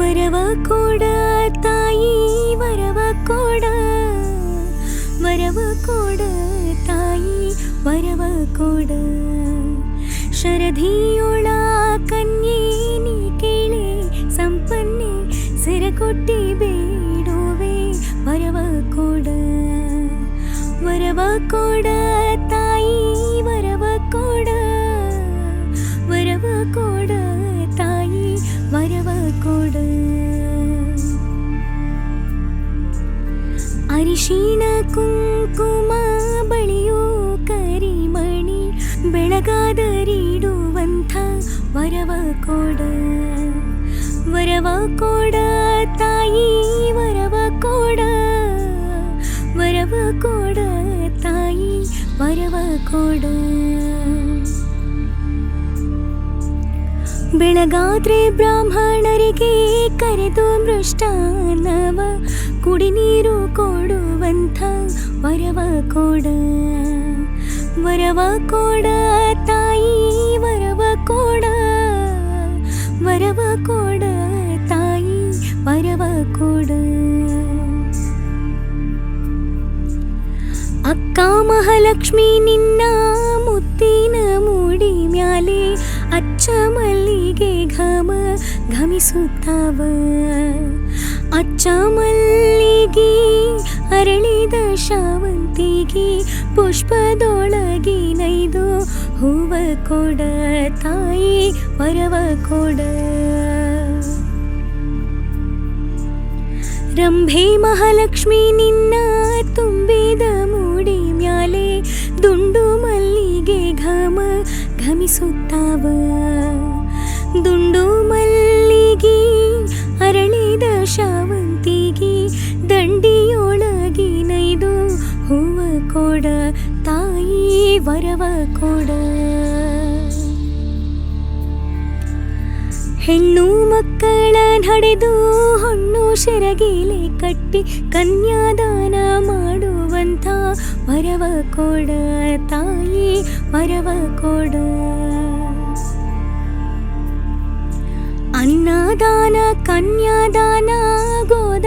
വരവ കൂട തായി വരവ കൂട വരവ കൂട തായി വരവ കൂട ശരധിയോള കന്യേ നീ കേളെ സമ്പന്നെ സിരകൊട്ടി ബേടുവേ വരവ കൂട വരവ കൂട തായി अरिशिण कुङ्कुमा बलियु करिमणी बेगाीड्व कोड वरव कोड ता वरवोड वरव कोड ता वरवोडग्रे ब्राह्मण करेतु मृष्टवी അക്കാമഹലക്ഷ്മി നിന്ന മുത്തിന മൂടി മ്യാലെ അച്ചമല്ലികേ ഘമ ഘമി സുത്താവ് അച്ചമല്ലി ಶಾವಂತಿಗೆ ಪುಷ್ಪದೊಳಗಿನೈದು ನೈದು ಹೂವ ಕೊಡ ತಾಯಿ ವರವ ಕೊಡ ರಂಭೆ ಮಹಾಲಕ್ಷ್ಮಿ ನಿನ್ನ ತುಂಬಿದ ಮೂಡಿ ಮ್ಯಾಲೆ ದುಂಡು ಮಲ್ಲಿಗೆ ಘಮ ಘಮಿಸುತ್ತಾವ ದುಂಡು ಮಲ್ಲಿಗೆ ಅರಳಿದ ಶಾವಂತಿಗೆ ಹೂವ ಕೊಡ ತಾಯಿ ವರವ ಕೊಡ ಹೆಣ್ಣು ಮಕ್ಕಳ ನಡೆದು ಹಣ್ಣು ಶರಗಿಲೆ ಕಟ್ಟಿ ಕನ್ಯಾದಾನ ಮಾಡುವಂಥ ವರವ ಕೊಡ ತಾಯಿ ವರವ ಕೊಡ ಅನ್ನದಾನ ಕನ್ಯಾದಾನ ಗೋದ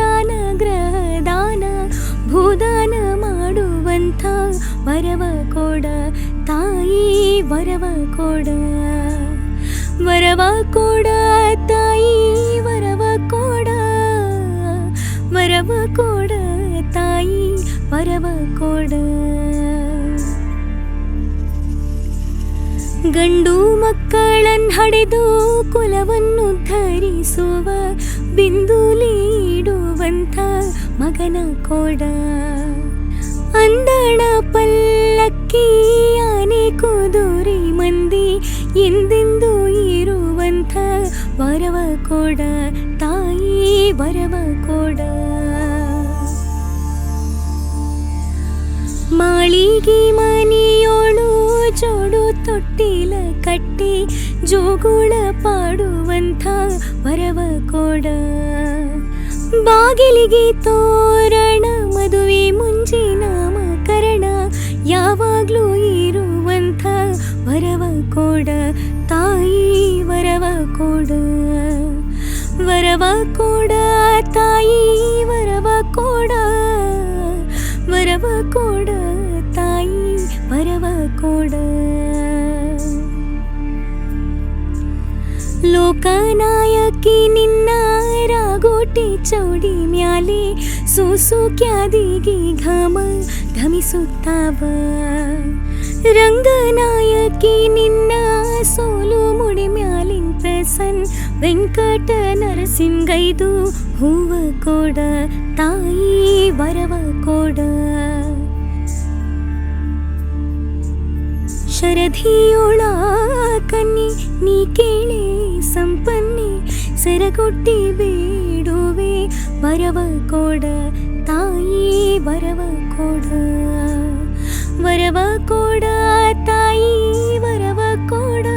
ವರವ ಕೊಡ ತಾಯಿ ವರವ ಕೊಡ ವರವ ಕೊಡ ತಾಯಿ ವರವ ಕೊಡ ವರವ ಕೊಡ ತಾಯಿ ವರವ ಕೊಡ ಗಂಡು ಮಕ್ಕಳನ್ನು ಹಡೆದು ಕುಲವನ್ನು ಧರಿಸುವ ಬಿಂದು ಮಗನ ಕೊಡ ಅಂದಣ ಪಲ್ಲಕ್ಕಿ ಆನೆ ಕುದುರೆ ಮಂದಿ ಎಂದೆಂದು ಇರುವಂಥ ವರವ ಕೊಡ ತಾಯಿ ವರವ ಕೊಡ ಮಾಳಿಗೆ ಮನೆಯೋಳು ಜೋಡು ತೊಟ್ಟಿಲ ಕಟ್ಟಿ ಜೋಗುಳ ಪಾಡುವಂಥ ವರವ ಕೊಡ ಬಾಗಿಲಿಗೆ ತೋರಣ ಮದುವೆ ಮುನ್ನ ಯಾವಾಗ್ಲೂ ಇರುವಂತ ವರವ ಕೊಡ ತಾಯಿ ವರವ ಕೊಡ ವರವ ಕೊಡ ತಾಯಿ ವರವ ಕೊಡ ವರವ ಕೊಡ ತಾಯಿ ವರವ ಕೊಡ ಲೋಕನಾಯಕಿ ನಿನ್ನ ರಾಗೋಟಿ ಚೌಡಿ ಮ್ಯಾ सोसुक्यादिगी घम ಧಮಿಸುತ್ತಾವ ರಂಗನಾಯಕಿ ನಿನ್ನ ಸೋಲು ಮುಡಿಮ್ಯಾಲಿನ ಪ್ರಸನ್ ವೆಂಕಟ ನರಸಿಂಗೈದು ಹೂವ ಕೊಡ ತಾಯಿ ವರವ ಕೊಡ ಶರಧಿಯೋಳ ಕನ್ನಿ ನೀ ಕೇಳೆ ಸಂಪನ್ನೆ ಸೆರಗೊಟ್ಟಿವೆ இயேசுவே வரவு கூட தாயே வரவு கூட வரவு கூட தாயே வரவு கூட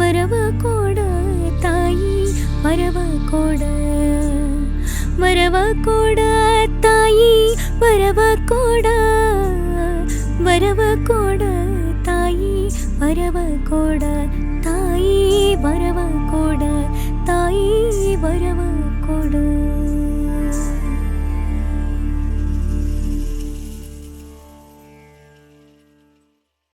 வரவு கூட தாயே வரவு கூட வரவு கூட தாயே வரவு கூட வரவு கூட தாயே வரவு கூட தாயே வரவு கூட தாயே വരവ് കൊടു